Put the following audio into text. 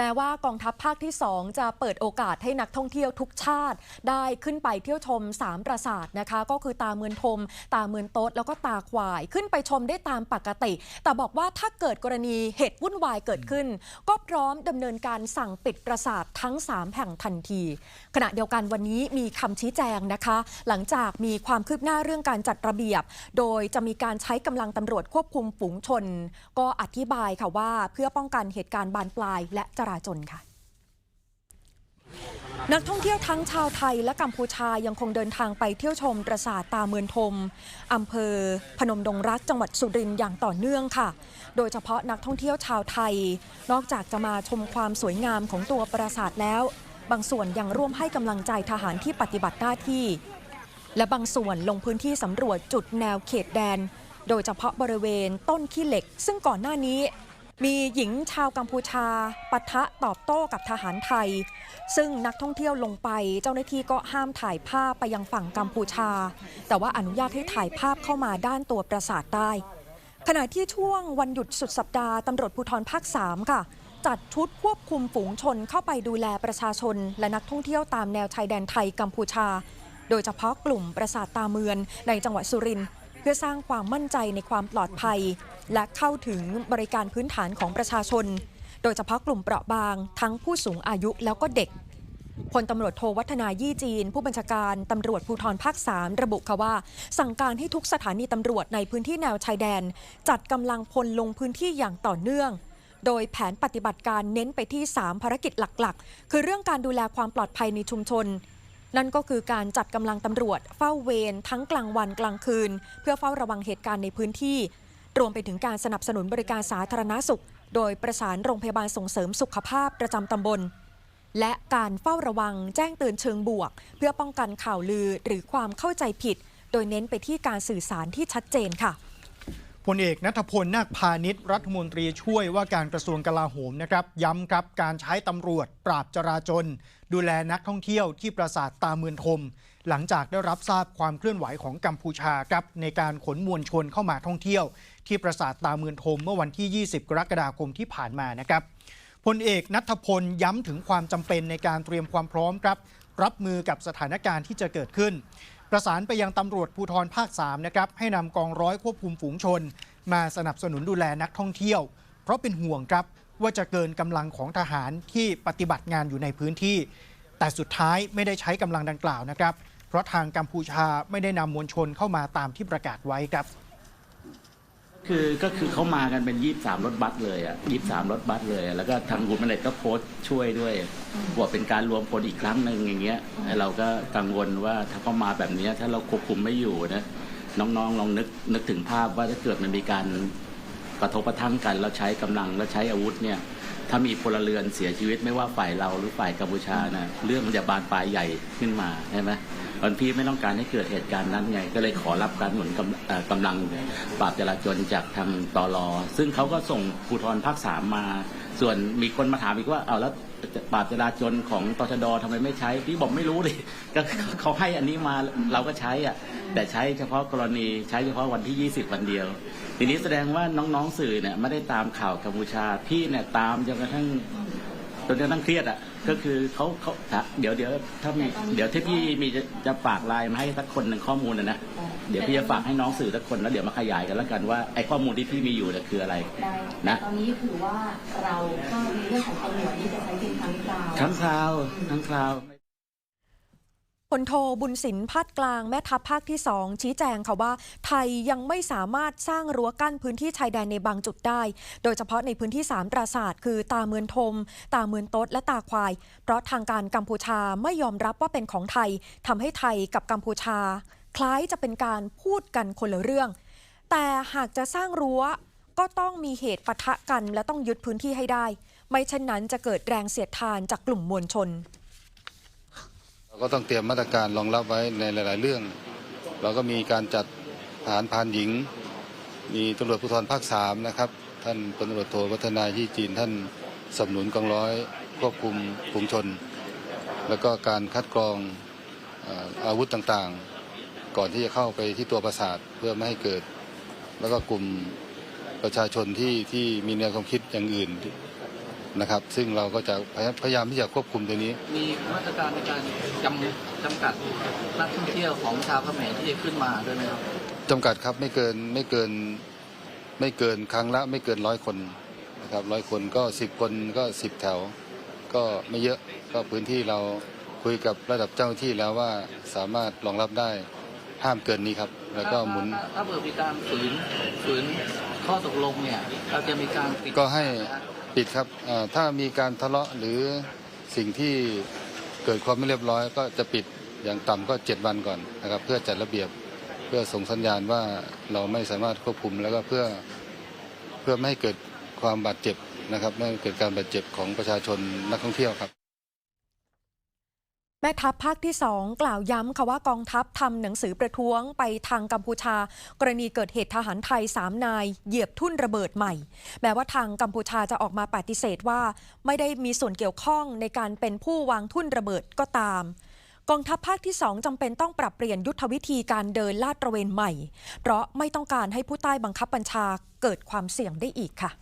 แม้ว่ากองทัพภาคที่ 2 จะเปิดโอกาสให้นักท่องเที่ยวทุกชาติ ได้ขึ้นไปเที่ยวชม 3 ปราสาทนะคะ ก็คือตาเมือนทม ตาเมือนโต๊ดแล้วก็ตาควาย ขึ้นไปชมได้ตามปกติ แต่บอกว่าถ้าเกิดกรณีเหตุวุ่นวายเกิดขึ้น ก็พร้อมดำเนินการสั่งปิดปราสาททั้ง 3 แห่งทันที ขณะเดียวกันวันนี้มีคำชี้แจงนะคะ หลังจากมีความคืบหน้าเรื่องการจัดระเบียบ โดยจะมีการใช้กำลังตำรวจควบคุมฝูงชน ก็อธิบายค่ะว่าเพื่อป้องกันเหตุการณ์บานปลายและจราจรค่ะ นักท่องเที่ยวทั้งชาวไทยและกัมพูชายังคงเดินทางไปเที่ยวชมปราสาทตาเมือนทมอำเภอ พนมดงรักจังหวัดสุรินทร์อย่างต่อเนื่องค่ะ โดยเฉพาะนักท่องเที่ยวชาวไทย นอกจากจะมาชมความสวยงามของตัวปราสาทแล้ว บางส่วนยังร่วมให้กำลังใจทหารที่ปฏิบัติหน้าที่ และบางส่วนลงพื้นที่สำรวจจุดแนวเขตแดน โดยเฉพาะบริเวณต้นขี้เหล็ก ซึ่งก่อนหน้านี้ มีหญิงชาวกัมพูชาปะทะตอบโต้กับทหารไทย ซึ่งนักท่องเที่ยวลงไป เจ้าหน้าที่ก็ห้ามถ่ายภาพไปยังฝั่งกัมพูชา แต่ว่าอนุญาตให้ถ่ายภาพเข้ามาด้านตัวปราสาทได้ ขณะที่ช่วงวันหยุดสุดสัปดาห์ตำรวจภูธรภาค 3 ค่ะจัดชุดควบคุมฝูงชนเข้าไปดูแลประชาชน และนักท่องเที่ยวตามแนวชายแดนไทยกัมพูชา โดยเฉพาะกลุ่มปราสาทตาเมือนในจังหวัดสุรินทร์เพื่อสร้างความมั่นใจในความปลอดภัย และเข้าถึงบริการพื้นฐานของประชาชน โดยเฉพาะกลุ่มเปราะบาง ทั้งผู้สูงอายุแล้วก็เด็กพลตำรวจโทวัฒนายี่จีน ผู้บัญชาการตำรวจภูธรภาค 3 ระบุค่ะว่า สั่งการให้ทุกสถานีตำรวจในพื้นที่แนวชายแดน จัดกำลังพลลงพื้นที่อย่างต่อเนื่อง โดยแผนปฏิบัติการเน้นไปที่ 3 ภารกิจหลักๆ คือเรื่องการดูแลความปลอดภัยในชุมชน นั่นก็คือการจัดกำลังตำรวจ เฝ้าเวรทั้งกลางวันกลางคืน เพื่อเฝ้าระวังเหตุการณ์ในพื้นที่ รวมไปถึงการสนับสนุนบริการสาธารณสุข โดยประสานโรงพยาบาลส่งเสริมสุขภาพประจำตำบล และการเฝ้าระวังแจ้งเตือนเชิงบวก เพื่อป้องกันข่าวลือหรือความเข้าใจผิด โดยเน้นไปที่การสื่อสารที่ชัดเจนค่ะพลเอกนัทพลนาคพาณิชย์รัฐมนตรีช่วยว่าการกระทรวงกลาโหมนะครับ ย้ำครับการใช้ตำรวจปราบจราจน ดูแลนักท่องเที่ยวที่ปราสาทตาเมือนทม หลังจากได้รับทราบความเคลื่อนไหวของกัมพูชาครับในการขนมวลชนเข้ามาท่องเที่ยว ที่ปราสาทตาเมือนทมเมื่อวันที่ 20 กรกฎาคมที่ผ่านมานะครับพลเอกนัทพลย้ำถึงความจำเป็นในการเตรียมความพร้อมครับ รับมือกับสถานการณ์ที่จะเกิดขึ้น ประสานไปยังตำรวจภูธรภาค 3 นะครับ ให้นำกองร้อยควบคุมฝูงชน มาสนับสนุนดูแลนักท่องเที่ยว เพราะเป็นห่วงครับว่าจะเกินกำลังของทหารที่ปฏิบัติงานอยู่ในพื้นที่ แต่สุดท้ายไม่ได้ใช้กำลังดังกล่าวนะครับ เพราะทางกัมพูชาไม่ได้นำมวลชนเข้ามาตามที่ประกาศไว้ครับ คือก็คือเขามากันเป็นยี่สามรถบัสเลยอะยี่สามรถบัสเลยอะแล้วก็ทางคุณมเนตก็โพสต์ช่วยด้วยบอกเป็นการรวมพลอีกครั้งหนึ่งอย่างเงี้ยเราก็กังวลว่าถ้าเขามาแบบเนี้ยถ้าเราควบคุมไม่อยู่นะน้องๆลองนึกนึกถึงภาพว่าถ้าเกิดมันมีการกระทบกระทั่งกัน แล้วใช้กำลังแล้วใช้อาวุธเนี่ย ถ้ามีพลเรือนเสียชีวิตไม่ว่าฝ่ายเราหรือฝ่ายกัมพูชานะเรื่องมันจะบานปลายใหญ่ขึ้นมาใช่ไหม วันพี่ไม่ต้องการให้เกิดเหตุการณ์นั้นไง ก็เลยขอรับการหนุนกำกำลังปราบจราจรจากทางตอรอซึ่งเขาก็ส่งภูธรภาคสามมา ส่วนมีคนมาถามอีกว่าเอาแล้วปราบจราจรของตชดทำไมไม่ใช้ พี่บอกไม่รู้ดิก็เขาให้อันนี้มาเราก็ใช้อะ แต่ใช้เฉพาะกรณีใช้เฉพาะวันที่ 20 วันเดียว ทีนี้แสดงว่าน้องๆสื่อเนี่ยไม่ได้ตามข่าวกัมพูชาพี่เนี่ยตามจนกระทั่ง จนกระทั่งเครียดอะ ก็คือเขาเขาเดี๋ยวเดี๋ยวถ้ามีเดี๋ยวที่พี่มีจะจะฝากไลน์มาให้สักคนหนึ่งข้อมูลนะนะเดี๋ยวพี่จะฝากให้น้องสื่อสักคนแล้วเดี๋ยวมาขยายกันแล้วกันว่าไอ้ข้อมูลที่พี่มีอยู่เนี่ยคืออะไรได้นะตอนนี้ถือว่าเราก็ในเรื่องของตำรวจนี่จะใช้เป็นครั้งคราวทั้งคราวทั้งคราว พลโทบุญสินพัดกลางแม่ทัพภาคที่ 2 ชี้แจงค่ะว่า ไทยยังไม่สามารถสร้างรั้วกั้นพื้นที่ชายแดนในบางจุดได้ โดยเฉพาะในพื้นที่ 3 ปราสาทคือตาเมือนทม ตาเมือนโต๊ดและตาควาย เพราะทางการกัมพูชาไม่ยอมรับว่าเป็นของไทยทำให้ไทยกับกัมพูชา คล้ายจะเป็นการพูดกันคนละเรื่อง แต่หากจะสร้างรั้วก็ต้องมีเหตุปะทะกันและต้องยึดพื้นที่ให้ได้ ไม่เช่นนั้นจะเกิดแรงเสียดทานจากกลุ่มมวลชน ก็ต้องเตรียมมาตรการรองรับไว้ในหลาย ๆ เรื่อง เราก็มีการจัดทหารพานหญิง มีตำรวจภูธรภาคสามนะครับ ท่านพลตำรวจโทวัฒนายี่จีนท่านสนับสนุนกองร้อยควบคุมฝูงชน แล้วก็การคัดกรองอาวุธต่าง ๆ ก่อนที่จะเข้าไปที่ตัวปราสาทเพื่อไม่ให้เกิด แล้วก็กลุ่มประชาชนที่ที่มีแนวความคิดอย่างอื่น นะครับ ซึ่งเราก็จะพยายามที่จะควบคุมตัวนี้ มีมาตรการในการจำจำกัดนักท่องเที่ยวของชาวเขมรที่จะขึ้นมาด้วยไหมครับจำกัดครับไม่เกินไม่เกินไม่เกินครั้งละไม่เกินร้อยคนนะครับร้อยคนก็สิบคนก็สิบแถว ก็ไม่เยอะก็พื้นที่เราคุยกับระดับเจ้าหน้าที่แล้วว่าสามารถรองรับได้ห้ามเกินนี้ครับ แล้วก็หมุนถ้าถ้าเผื่อมีการฝืนฝืนข้อตกลงเนี่ยเราจะมีการปิดก็ให้ ปิดครับถ้ามีการทะเลาะหรือสิ่งที่เกิดความไม่เรียบร้อย ก็จะปิดอย่างต่ำก็เจ็ดวันก่อนนะครับเพื่อจัดระเบียบเพื่อส่งสัญญาณว่าเราไม่สามารถควบคุมแล้วก็เพื่อเพื่อไม่ให้เกิดความบาดเจ็บนะครับไม่ให้เกิดการบาดเจ็บของประชาชนนักท่องเที่ยวครับ แม่ทัพภาคที่ 2 กล่าวย้ำค่ะว่ากองทัพทำหนังสือประท้วงไปทางกัมพูชา กรณีเกิดเหตุทหารไทย 3 นาย เหยียบทุ่นระเบิดใหม่ แม้ว่าทางกัมพูชาจะออกมาปฏิเสธว่า ไม่ได้มีส่วนเกี่ยวข้องในการเป็นผู้วางทุ่นระเบิดก็ตามกองทัพภาคที่ 2จำเป็นต้องปรับเปลี่ยนยุทธวิธีการเดินลาดตระเวนใหม่ เพราะไม่ต้องการให้ผู้ใต้บังคับบัญชาเกิดความเสี่ยงได้อีกค่ะ